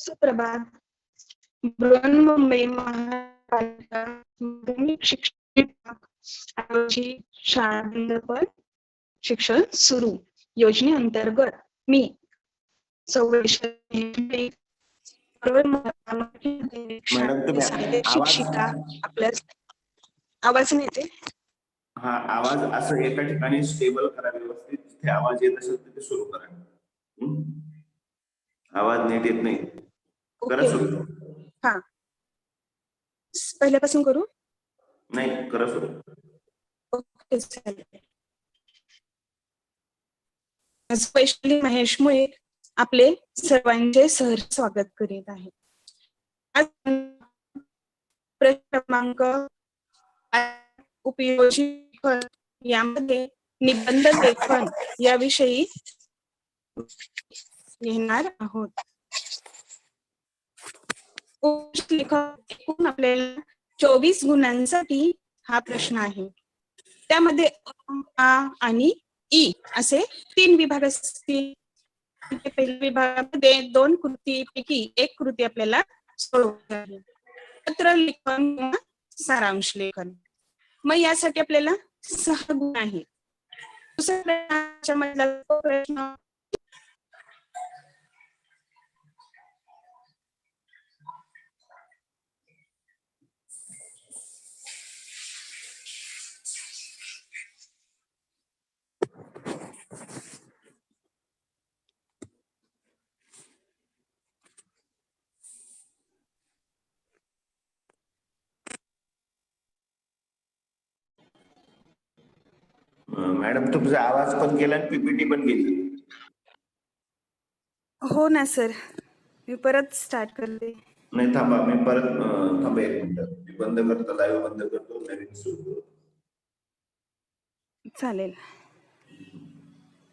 सुप्रभात. बृहन्मुंबई महापालिका शिक्षण शिक्षण सुरू. योजनेअंतर्गत मी शिक्षिका आपल्या आवाज नाही येते हा आवाज असं एका ठिकाणी स्टेबल करा व्यवस्थित. जिथे आवाज येत असेल तिथे सुरू करा? आवाज नीट येत नाही. सुरू. हा. पहिल्यापासून करू? नाही करा सुरू. ओके वैशाली महेश मुळे आपले सर्वांचे सहर्ष स्वागत करीत आहे. आज प्रश्न क्रमांक उपयोजी यामध्ये निबंध लेखन याविषयी घेणार आहोत. एकूण आपल्याला चोवीस गुणांसाठी हा प्रश्न आहे. त्यामध्ये आ आणि ई असे तीन विभाग असतील. पहिल्या विभागामध्ये दोन कृतीपैकी एक कृती आपल्याला सोडवायची पत्र लेखन किंवा सारांश लेखन. मग यासाठी आपल्याला सहा गुण आहेत. दुसऱ्या प्रश्न मॅडम तुमचा आवाज पण गेला आणि पीपीटी पण गेली. हो ना सर. मी परत स्टार्ट करते. नाही थांबा. मी परत अं, थांबा एक मिनिट. मी बंद करतो लाईव्ह बंद करतो नवीन सुरू करतो. चालेल.